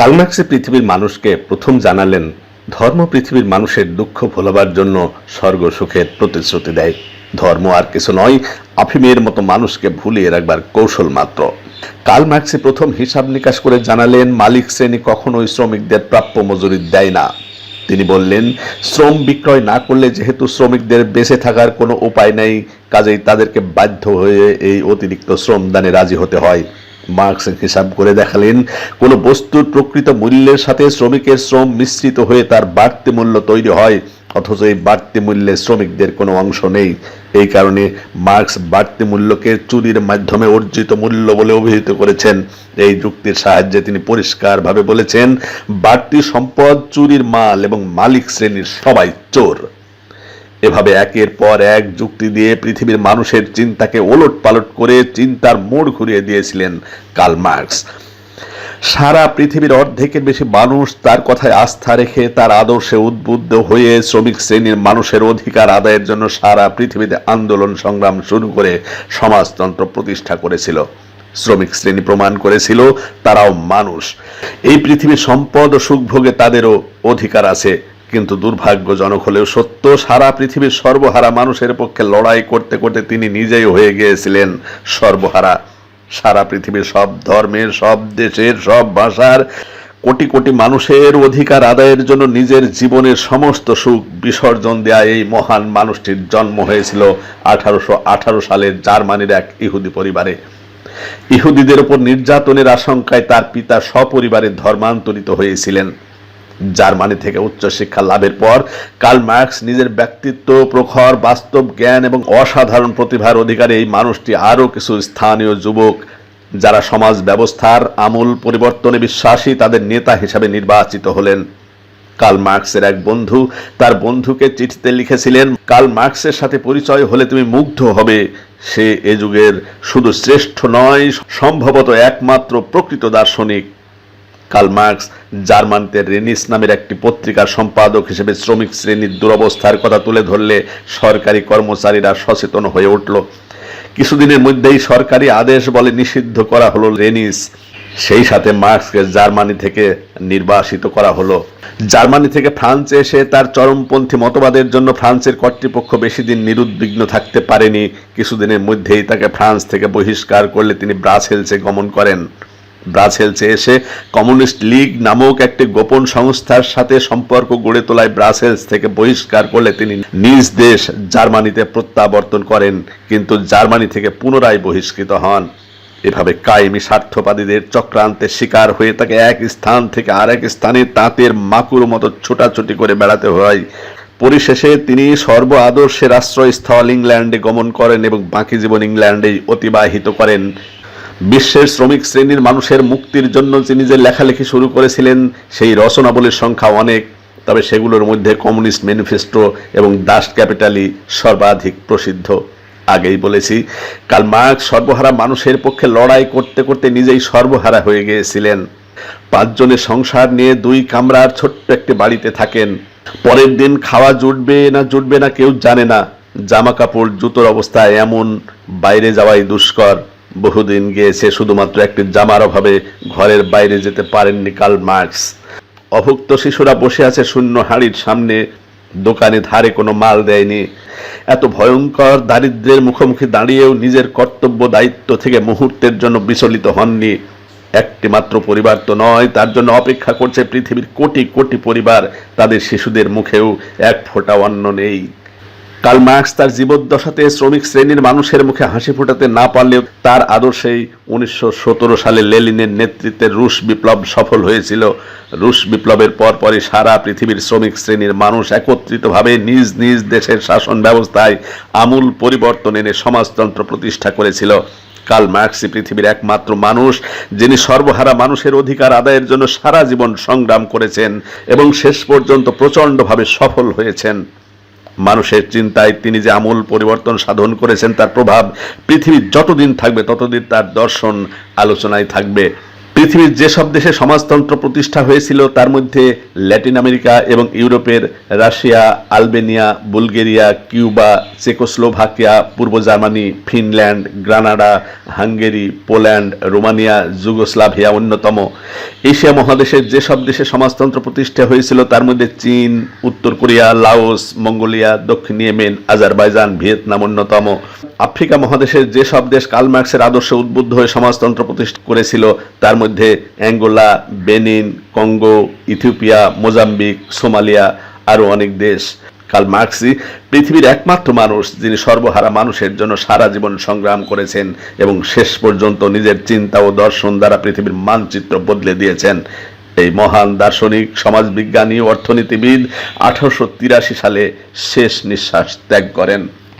কালমার্কসে পৃথিবীর মানুষকে প্রথম জানালেন, ধর্ম পৃথিবীর মানুষের দুঃখ ভোলাবার জন্য স্বর্গ সুখের প্রতিশ্রুতি দেয়। ধর্ম আর কিছু নয়, আফিমের মতো মানুষকে ভুলিয়ে রাখবার কৌশল মাত্র। কাল মার্কসে প্রথম হিসাব নিকাশ করে জানালেন, মালিক শ্রেণি কখনোই শ্রমিকদের প্রাপ্য মজুরি দেয় না। তিনি বললেন, শ্রম বিক্রয় না করলে যেহেতু শ্রমিকদের বেঁচে থাকার কোনো উপায় নেই, কাজেই তাদেরকে বাধ্য হয়ে এই অতিরিক্ত শ্রমদানে রাজি হতে হয়। মার্কস হিসাব করে দেখালেন, কোনো বস্তুর প্রকৃত মূল্যের সাথে শ্রমিকের শ্রম মিশ্রিত হয়ে তার বাড়তি মূল্য তৈরি হয়, অথচ এই বাড়তি মূল্যে শ্রমিকদের কোনো অংশ নেই। এই কারণে মার্কস বাড়তি মূল্যকে চুরির মাধ্যমে অর্জিত মূল্য বলে অভিহিত করেছেন। এই যুক্তির সাহায্যে তিনি পরিষ্কারভাবে বলেছেন, বাড়তি সম্পদ, চুরির মাল এবং মালিক শ্রেণির সবাই চোর। এভাবে একের পর এক যুক্তি দিয়ে পৃথিবীর মানুষের চিন্তাকে ওলট পালট করে চিন্তার মোড় ঘুরিয়ে দিয়েছিলেন কার্ল মার্কস। সারা পৃথিবীর অর্ধেকের বেশি মানুষ তার কথায় আস্থা রেখে তার আদর্শে উদ্বুদ্ধ হয়ে শ্রমিক শ্রেণির মানুষের অধিকার আদায়ের জন্য সারা পৃথিবীতে আন্দোলন সংগ্রাম শুরু করে সমাজতন্ত্র প্রতিষ্ঠা করেছিল। শ্রমিক শ্রেণি প্রমাণ করেছিল, তারাও মানুষ। এই পৃথিবীর সম্পদ ও সুখভোগে তাদেরও অধিকার আছে। কিন্তু দুর্ভাগ্যজনক হলেও সত্য, সারা পৃথিবীর সর্বহারা মানুষের পক্ষে লড়াই করতে করতে তিনি নিজেই হয়ে গিয়েছিলেন সর্বহারা। সারা পৃথিবীর সব ধর্মের, সব দেশের, সব ভাষার কোটি কোটি মানুষের অধিকার আদায়ের জন্য নিজের জীবনের সমস্ত সুখ বিসর্জন দেয়া এই মহান মানুষটির জন্ম হয়েছিল আঠারোশো আঠারো সালের জার্মানির এক ইহুদি পরিবারে। ইহুদিদের উপর নির্যাতনের আশঙ্কায় তার পিতা সপরিবারে ধর্মান্তরিত হয়েছিলেন। জার্মানি থেকে উচ্চশিক্ষা লাভের পর কার্ল মার্কস নিজের ব্যক্তিত্ব, প্রখর, বাস্তব জ্ঞান এবং অসাধারণ প্রতিভার অধিকারে এই মানুষটি আরও কিছু স্থানীয় যুবক, যারা সমাজ ব্যবস্থার আমূল পরিবর্তনে বিশ্বাসী, তাদের নেতা হিসাবে নির্বাচিত হলেন। কার্ল মার্কসের এক বন্ধু তার বন্ধুকে চিঠিতে লিখেছিলেন, কার্ল মার্কসের সাথে পরিচয় হলে তুমি মুগ্ধ হবে। সে এ যুগের শুধু শ্রেষ্ঠ নয়, সম্ভবত একমাত্র প্রকৃত দার্শনিক। কার্ল মার্কস, জার্মানিতে রেনিস নামের একটি পত্রিকার সম্পাদক হিসেবে শ্রমিক শ্রেণির দুরবস্থার কথা তুলে ধরলে সরকারি কর্মচারীরা সচেতন হয়ে উঠল। কিছুদিনের মধ্যেই সরকারি আদেশ বলে নিষিদ্ধ করা হলো রেনিস। সেই সাথে মার্কসকে জার্মানি থেকে নির্বাসিত করা হলো। জার্মানি থেকে ফ্রান্সে এসে তার চরমপন্থী মতবাদের জন্য ফ্রান্সের কর্তৃপক্ষ বেশি দিন নিরুদ্বিগ্ন থাকতে পারেনি। কিছুদিনের মধ্যেই তাকে ফ্রান্স থেকে বহিষ্কার করলে তিনি ব্রাসেলসে গমন করেন। ব্রাসেলসে এসে কমিউনিস্ট লীগ নামক একটি গোপন সংস্থার সাথে সম্পর্ক গড়ে তোলায় ব্রাসেলস থেকে বহিষ্কার করলে তিনি নিজ দেশ জার্মানিতে প্রত্যাবর্তন করেন, কিন্তু জার্মানি থেকে পুনরায় বহিষ্কৃত হন। এভাবে কায়েমি স্বার্থবাদীদের চক্রান্তের শিকার হয়ে তাকে এক স্থান থেকে আরেক স্থানে তাঁতের মাকুর মতো ছোটাছুটি করে বেড়াতে হয়। পরিশেষে তিনি সর্ব আদর্শের আশ্রয়স্থল ইংল্যান্ডে গমন করেন এবং বাকি জীবন ইংল্যান্ডেই অতিবাহিত করেন। বিশ্বের শ্রমিক শ্রেণির মানুষের মুক্তির জন্য তিনি যে লেখালেখি শুরু করেছিলেন, সেই রচনাবলীর সংখ্যা অনেক, তবে সেগুলোর মধ্যে কমিউনিস্ট ম্যানিফেস্টো এবং ডাস্ট ক্যাপিটালই সর্বাধিক প্রসিদ্ধ। আগেই বলেছি কাল মার্কস সর্বহারা মানুষের পক্ষে লড়াই করতে করতে নিজেই সর্বহারা হয়ে গিয়েছিলেন। পাঁচজনের সংসার নিয়ে দুই কামরার ছোট্ট একটি বাড়িতে থাকেন। পরের দিন খাওয়া জুটবে না জুটবে না কেউ জানে না জামা কাপড় জুতোর অবস্থায় এমন, বাইরে যাওয়াই দুষ্কর। বহুদিন গিয়েছে, শুধুমাত্র একটি জামার অভাবে ঘরের বাইরে যেতে পারেননি কার্ল মার্কস। অভুক্ত শিশুরা বসে আছে শূন্য হাড়ির সামনে, দোকানে ধারে কোনো মাল দেয়নি। এত ভয়ঙ্কর দারিদ্র্যের মুখোমুখি দাঁড়িয়েও নিজের কর্তব্য দায়িত্ব থেকে মুহূর্তের জন্য বিচলিত হননি। একটি মাত্র পরিবার তো নয়, তার জন্য অপেক্ষা করছে পৃথিবীর কোটি কোটি পরিবার, তাদের শিশুদের মুখেও এক ফোঁটা অন্ন নেই। কার্ল মার্কস তার জীবদ্দশাতে শ্রমিক শ্রেণির মানুষের মুখে হাসি ফোটাতে না পারলেও তার আদর্শেই উনিশশো সতেরো সালে লেলিনের নেতৃত্বে রুশ বিপ্লব সফল হয়েছিল। রুশ বিপ্লবের পরপরই সারা পৃথিবীর শ্রমিক শ্রেণির মানুষ একত্রিতভাবে নিজ নিজ দেশের শাসন ব্যবস্থায় আমূল পরিবর্তন এনে সমাজতন্ত্র প্রতিষ্ঠা করেছিল। কার্ল মার্কসই পৃথিবীর একমাত্র মানুষ, যিনি সর্বহারা মানুষের অধিকার আদায়ের জন্য সারা জীবন সংগ্রাম করেছেন এবং শেষ পর্যন্ত প্রচণ্ডভাবে সফল হয়েছেন। মানুষের চিন্তায় তিনি যে আমূল পরিবর্তন সাধন করেছেন, তার প্রভাব পৃথিবীর যতদিন থাকবে, ততদিন তার দর্শন, আলোচনায় থাকবে। পৃথিবীর যেসব দেশে সমাজতন্ত্র প্রতিষ্ঠা হয়েছিল, তার মধ্যে ল্যাটিন আমেরিকা এবং ইউরোপের Russia, Albania, Bulgaria, Cuba, Czechoslovakia, পূর্ব Germany, Finland, Granada, Hungary, Poland, Romania, Yugoslavia অন্যতম। এশিয়া মহাদেশের যেসব দেশে সমাজতন্ত্র প্রতিষ্ঠা হয়েছিল, তার মধ্যে চীন, উত্তর কোরিয়া, লাওস, মঙ্গোলিয়া, দক্ষিণ ইয়েমেন, আজারবাইজান, ভিয়েতনাম অন্যতম। আফ্রিকা মহাদেশের যেসব দেশ কালমার্কসের আদর্শে উদ্বুদ্ধ হয়ে সমাজতন্ত্র প্রতিষ্ঠা করেছিল, তার মধ্যে Angola, Benin, Congo, Ethiopia, Mozambique, Somalia, আরও অনেক দেশ। কাল মার্কসই পৃথিবীর একমাত্র মানুষ যিনি সর্বহারা মানুষের জন্য সারা জীবন সংগ্রাম করেছেন এবং শেষ পর্যন্ত নিজের চিন্তা ও দর্শন দ্বারা পৃথিবীর মানচিত্র বদলে দিয়েছেন। এই মহান দার্শনিক, সমাজবিজ্ঞানী, অর্থনীতিবিদ আঠারোশো তিরাশি সালে শেষ নিঃশ্বাস ত্যাগ করেন।